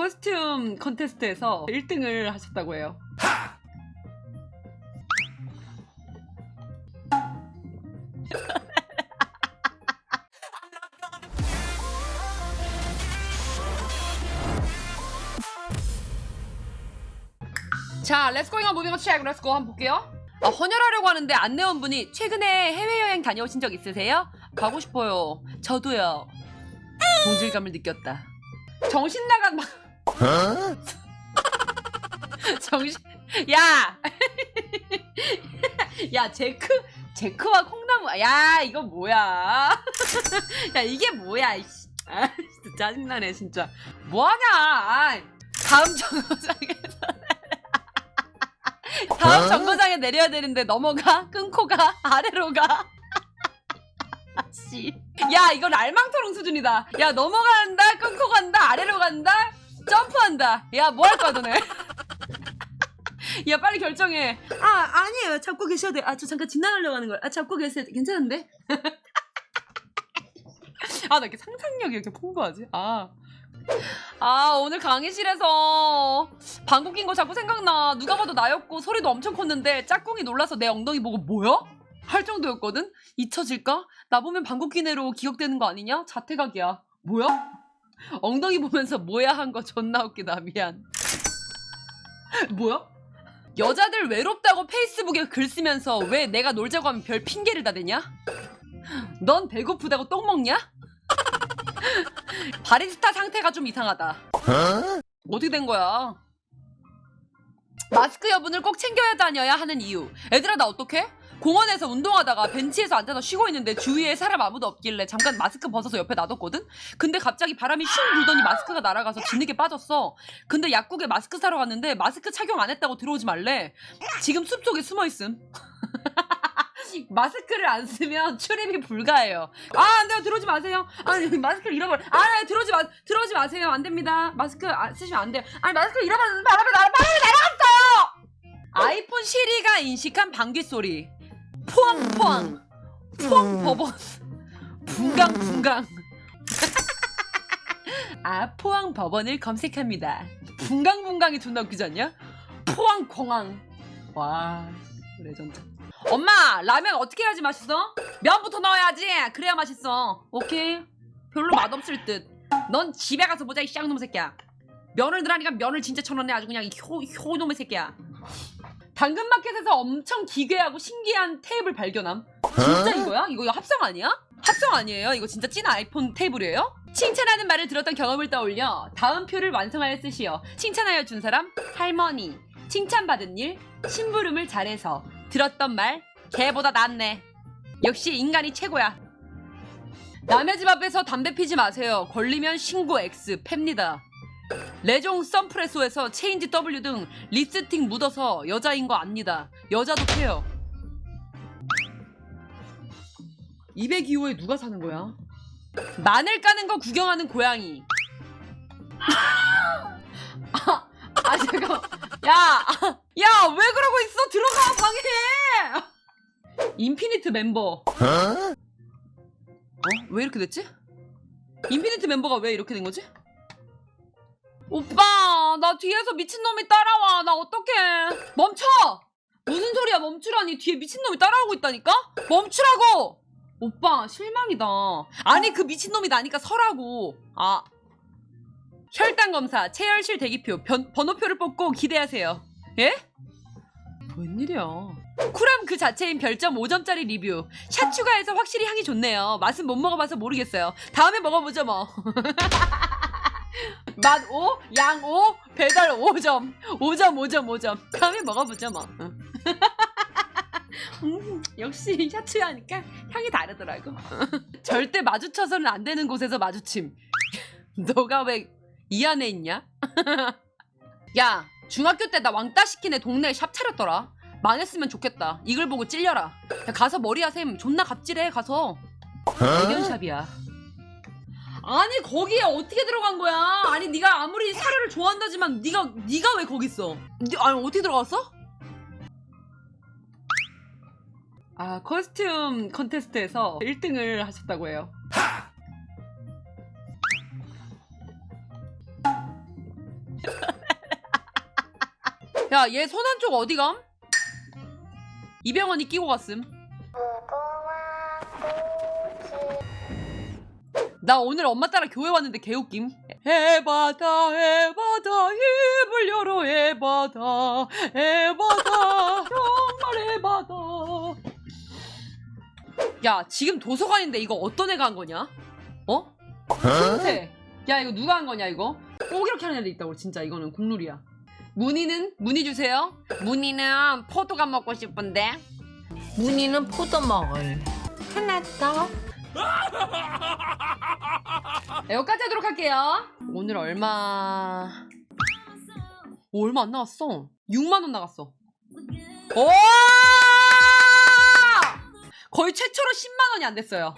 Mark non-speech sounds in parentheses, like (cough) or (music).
커스튬 컨테스트에서 1등을 하셨다고 해요. (laughs) 자, 렛츠고 잉어 무빙어 체크 렛츠고 한번 볼게요. 아, 헌혈하려고 하는데 안내원분이 최근에 해외여행 다녀오신 적 있으세요? 가고 싶어요. 저도요. 동질감을 느꼈다. 정신 나간 막 (laughs) 정신 야! (laughs) 야, 제크 제크와 콩나무. 야, 이거 뭐야? (laughs) 야, 이게 뭐야? 이씨. 아, 진짜 짜증나네, 진짜. 뭐 하냐? 아, 다음 정거장에서 다음 정거장에 내려야 되는데 넘어가? 끊고 가? 아래로 가? 씨. 야, 이건 알망토롱 수준이다. 야, 넘어간다, 끊고 간다, 아래로 간다, 점프한다. 야, 뭐 할 거야, 너네? (laughs) 야, 빨리 결정해. 아, 아니에요. 잡고 계셔도 돼요. 아, 저 잠깐 지나가려고 하는 거예요. 아, 잡고 계세요. 괜찮은데? (laughs) 아, 나 이렇게 상상력이 이렇게 풍부하지? 아. 아, 오늘 강의실에서 방구 낀 거 자꾸 생각나. 누가 봐도 나였고, 소리도 엄청 컸는데, 짝꿍이 놀라서 내 엉덩이 보고, 뭐야? 할 정도였거든? 잊혀질까? 나 보면 방구 낀 애로 기억되는 거 아니냐? 자퇴각이야. 뭐야? (laughs) 엉덩이 보면서 뭐야 한 거 존나 웃기다. 미안. (laughs) 뭐야? 여자들 외롭다고 페이스북에 글 쓰면서 왜 내가 놀자고 하면 별 핑계를 다 대냐? (gasps) 넌 배고프다고 똥 먹냐? (laughs) 바리스타 상태가 좀 이상하다. 어떻게 된 거야? 마스크 여분을 꼭 챙겨야 다녀야 하는 이유. 애들아 나 어떡해? 공원에서 운동하다가 벤치에서 앉아서 쉬고 있는데 주위에 사람 아무도 없길래 잠깐 마스크 벗어서 옆에 놔뒀거든? 근데 갑자기 바람이 슝 불더니 마스크가 날아가서 진흙에 빠졌어. 근데 약국에 마스크 사러 갔는데 마스크 착용 안 했다고 들어오지 말래. 지금 숲속에 숨어 있음. (laughs) 마스크를 안 쓰면 출입이 불가해요. 아, 안 돼요. 들어오지 마세요. 아니, 마스크를 잃어버려. 아, 네, 들어오지 마, 들어오지 마세요. 안 됩니다. 마스크 안 쓰시면 안 돼요. 아니, 마스크를 잃어버렸는데 바람이 날, 바람이 날아갔어요! 아이폰 시리가 인식한 방귀 소리. 포항 포항. 포항 버번. 붕강 붕강. 아, 포항 법원을 검색합니다. 붕강 붕강이 존나 웃기지 않냐? 포항 공항. 와, 레전드. 엄마, 라면 어떻게 해야지 맛있어? 면부터 넣어야지. 그래야 맛있어. 오케이. 별로 맛없을 듯. 넌 집에 가서 보자 이 쌍놈 새끼야. 면을 넣으라니까 면을 진짜 쳐넣네 아주 그냥 이 효, 효놈의 새끼야. 당근마켓에서 엄청 기괴하고 신기한 테이블 발견함. 진짜 이거야? 이거 합성 아니야? 합성 아니에요? 이거 진짜 찐 아이폰 테이블이에요? 칭찬하는 말을 들었던 경험을 떠올려 다음 표를 완성하여 쓰시오. 칭찬하여 준 사람 할머니. 칭찬받은 일 심부름을 잘해서 들었던 말 개보다 낫네. 역시 인간이 최고야. 남의 집 앞에서 담배 피지 마세요. 걸리면 신고 X 팹니다. 레종 썬프레소에서 체인지 W 등 립스틱 묻어서 여자인 거 압니다. 여자도 패요. 202호에 누가 사는 거야? 마늘 까는 거 구경하는 고양이. (laughs) 아, 아 잠깐. 야, 야, 왜 그러고 있어? 들어가 방에. 인피니트 멤버. 어? 왜 이렇게 됐지? 인피니트 멤버가 왜 이렇게 된 거지? 오빠, 나 뒤에서 미친놈이 따라와. 나 어떡해. 멈춰! 무슨 소리야, 멈추라니. 뒤에 미친놈이 따라오고 있다니까? 멈추라고! 오빠, 실망이다. 아니, 그 미친놈이 나니까 서라고. 아. 혈당 검사, 체열실 대기표, 변- 번호표를 뽑고 기대하세요. 예? 웬일이야. 쿨함 그 자체인 별점 5점짜리 리뷰. 샷 추가해서 확실히 향이 좋네요. 맛은 못 먹어봐서 모르겠어요. 다음에 먹어보죠 뭐. (laughs) 맛 5, 양 5, 배달 5점. 5점, 5점, 5점. 다음에 먹어보죠 뭐. 응. (laughs) 음, 역시 샤츠야 하니까 향이 다르더라고. (laughs) 절대 마주쳐서는 안 되는 곳에서 마주침. 너가 왜 이 안에 있냐? (laughs) 야, 중학교 때 나 왕따 시킨 애 동네에 샵 차렸더라. 망했으면 좋겠다. 이걸 보고 찔려라. 야, 가서 머리야 쌤 존나 갑질해 가서. 대견샵이야. 아니 거기에 어떻게 들어간 거야? 아니 네가 아무리 사료를 좋아한다지만 네가 네가 왜 거기 있어? 니- 아니 어떻게 들어갔어? 아 커스튬 컨테스트에서 1등을 하셨다고 해요. (laughs) 야 얘 손 한쪽 어디 감? 이병헌이 끼고 갔음 나 오늘 엄마 따라 교회 왔는데 개웃김 해바다 해바다 입을 열어 해바다 해바다 정말 해바다 야 지금 도서관인데 이거 어떤 애가 한 거냐? 어? 신세 야 이거 누가 한 거냐 이거? 꼭 이렇게 하는 애들 있다고 진짜 이거는 국룰이야 문희는? 문희 주세요 문희는 포도가 먹고 싶은데 문희는 포도 먹을. 하나 더 네, 여기까지 하도록 할게요. 오늘 얼마? 오, 얼마 안 나왔어. 6만 원 나갔어. 오! 거의 최초로 10만 원이 안 됐어요